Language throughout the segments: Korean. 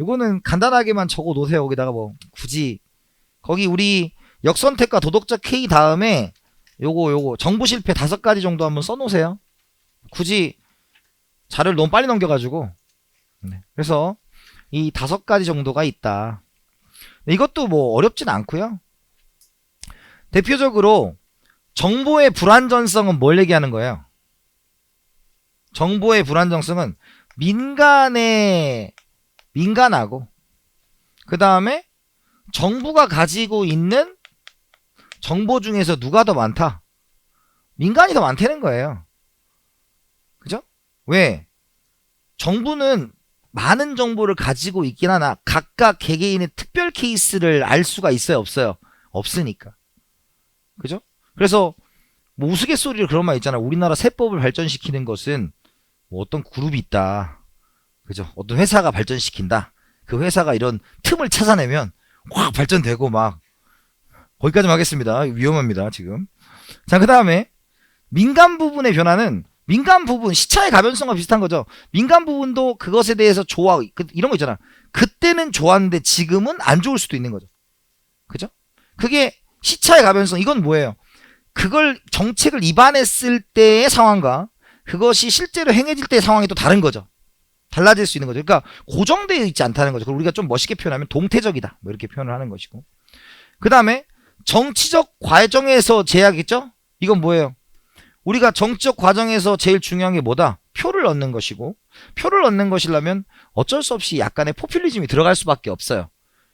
이거는 간단하게만 적어 놓으세요. 거기다가 뭐 굳이 거기 우리 역선택과 도덕적 K 다음에 요거 요거 정부 실패 다섯 가지 정도 한번 써 놓으세요. 굳이 자료를 너무 빨리 넘겨가지고 네. 그래서 이 다섯 가지 정도가 있다. 이것도 뭐 어렵진 않고요. 대표적으로 정보의 불안전성은 뭘 얘기하는 거예요? 정보의 불안정성은 민간에 민간하고 그 다음에 정부가 가지고 있는 정보 중에서 누가 더 많다? 민간이 더 많다는 거예요. 그죠? 왜? 정부는 많은 정보를 가지고 있긴 하나 각각 개개인의 특별 케이스를 알 수가 있어요, 없어요? 없으니까. 그죠? 그래서 뭐 우스갯소리를 그런 말 있잖아. 우리나라 세법을 발전시키는 것은 뭐 어떤 그룹이 있다. 그죠? 어떤 회사가 발전시킨다. 그 회사가 이런 틈을 찾아내면 확 발전되고 막 거기까지만 하겠습니다. 위험합니다, 지금. 자, 그 다음에 민간 부분의 변화는 민간 부분 시차의 가변성과 비슷한 거죠. 민간 부분도 그것에 대해서 좋아 그, 이런 거 있잖아. 그때는 좋았는데 지금은 안 좋을 수도 있는 거죠. 그죠? 그게 시차의 가변성 이건 뭐예요? 그걸 정책을 입안했을 때의 상황과 그것이 실제로 행해질 때의 상황이 또 다른 거죠. 달라질 수 있는 거죠. 그러니까 고정되어 있지 않다는 거죠. 우리가 좀 멋있게 표현하면 동태적이다. 뭐 이렇게 표현을 하는 것이고. 그 다음에 정치적 과정에서 제약이죠? 이건 뭐예요? 우리가 정치적 과정에서 제일 중요한 게 뭐다? 표를 얻는 것이고 표를 얻는 것이라면 어쩔 수 없이 약간의 포퓰리즘이 들어갈 수밖에 없어요.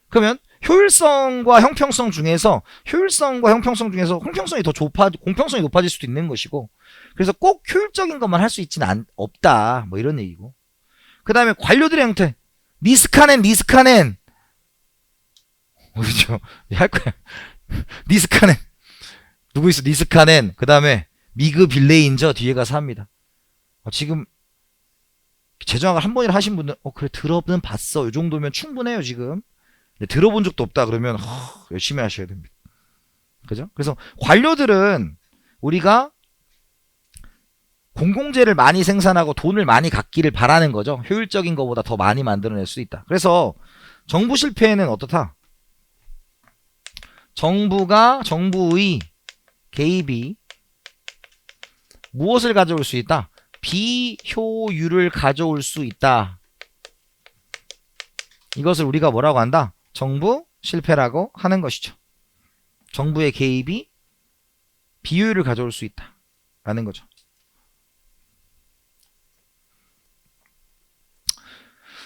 그러면 효율성과 형평성 중에서 효율성과 형평성 중에서 형평성이 더 높아 공평성이 높아질 수도 있는 것이고 그래서 꼭 효율적인 것만 할 수 있지는 않, 없다 뭐 이런 얘기고 그 다음에 관료들의 형태. 니스카넨 니스카넨. 그렇죠? 할 거야. 니스카넨. 누구 있어? 니스카넨. 그 다음에 미그 빌레인저 뒤에 가서 합니다. 어, 지금 재정학을 한 번이라 하신 분들 어 그래 들어는 봤어. 이 정도면 충분해요 지금. 들어본 적도 없다 그러면 허, 열심히 하셔야 됩니다. 그죠? 그래서 관료들은 우리가 공공재를 많이 생산하고 돈을 많이 갖기를 바라는 거죠 효율적인 것보다 더 많이 만들어낼 수 있다 그래서 정부 실패는 어떻다 정부가 정부의 개입이 무엇을 가져올 수 있다? 비효율을 가져올 수 있다. 이것을 우리가 뭐라고 한다? 정부 실패라고 하는 것이죠. 정부의 개입이 비효율을 가져올 수 있다. 라는 거죠.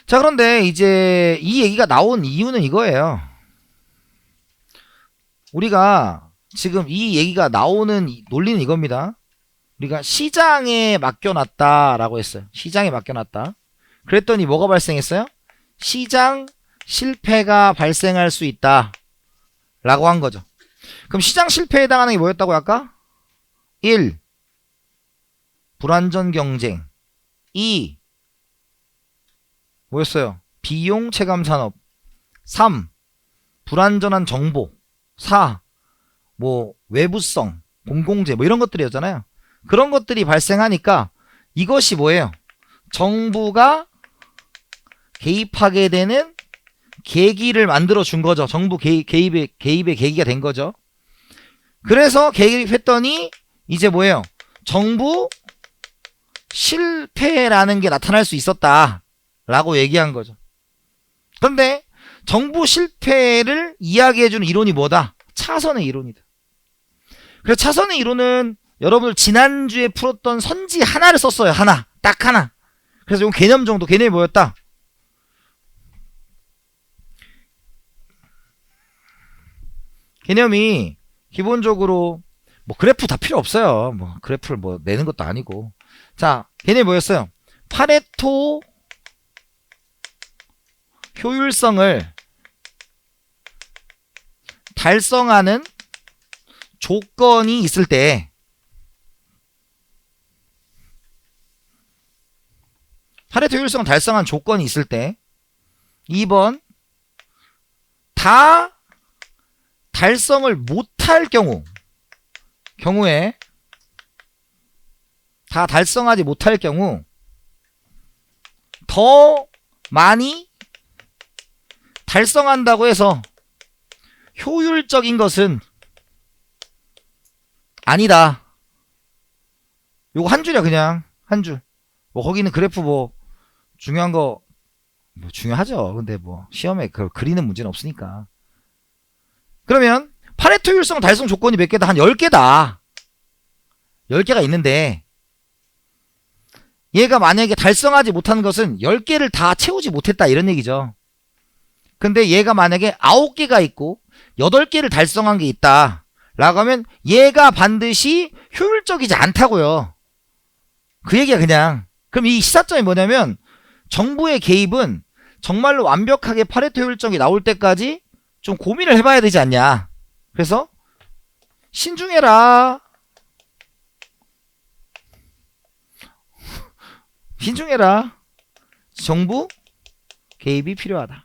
자, 그런데 이제 이 얘기가 나온 이유는 이거예요. 우리가 지금 이 얘기가 나오는 논리는 이겁니다. 우리가 시장에 맡겨놨다라고 했어요. 시장에 맡겨놨다. 그랬더니 뭐가 발생했어요? 시장 실패가 발생할 수 있다. 라고 한 거죠. 그럼 시장 실패에 해당하는 게 뭐였다고 아까? 1. 불완전 경쟁. 2. 뭐였어요? 비용 체감 산업. 3. 불완전한 정보. 4. 뭐 외부성, 공공재 뭐 이런 것들이었잖아요. 그런 것들이 발생하니까 이것이 뭐예요? 정부가 개입하게 되는 계기를 만들어 준 거죠. 정부 개입, 개입의, 개입의 계기가 된 거죠. 그래서 개입했더니 이제 뭐예요? 정부 실패라는 게 나타날 수 있었다. 라고 얘기한 거죠. 그런데 정부 실패를 이야기해주는 이론이 뭐다? 차선의 이론이다. 그래서 차선의 이론은 여러분들 지난주에 풀었던 선지 하나를 썼어요. 하나. 딱 하나. 그래서 이 개념 정도, 개념이 뭐였다? 개념이 기본적으로 뭐 그래프 다 필요 없어요. 뭐 그래프를 뭐 내는 것도 아니고. 자, 개념이 뭐였어요? 파레토 효율성을 달성하는 조건이 있을 때 파레토 효율성 달성한 조건이 있을 때 2번 다 달성을 못할 경우 경우에 다 달성하지 못할 경우 더 많이 달성한다고 해서 효율적인 것은 아니다. 요거 한 줄이야 그냥 한 줄. 뭐 거기는 그래프 뭐 중요한 거 뭐 중요하죠. 근데 뭐 시험에 그걸 그리는 문제는 없으니까. 그러면 파레토 효율성 달성 조건이 몇 개다? 한 10개다. 10개가 있는데 얘가 만약에 달성하지 못한 것은 10개를 다 채우지 못했다 이런 얘기죠. 근데 얘가 만약에 9개가 있고 8개를 달성한 게 있다. 라고 하면 얘가 반드시 효율적이지 않다고요. 그 얘기야 그냥. 그럼 이 시사점이 뭐냐면 정부의 개입은 정말로 완벽하게 파레토 효율적이 나올 때까지 좀 고민을 해봐야 되지 않냐. 그래서 신중해라. 신중해라. 정부 개입이 필요하다.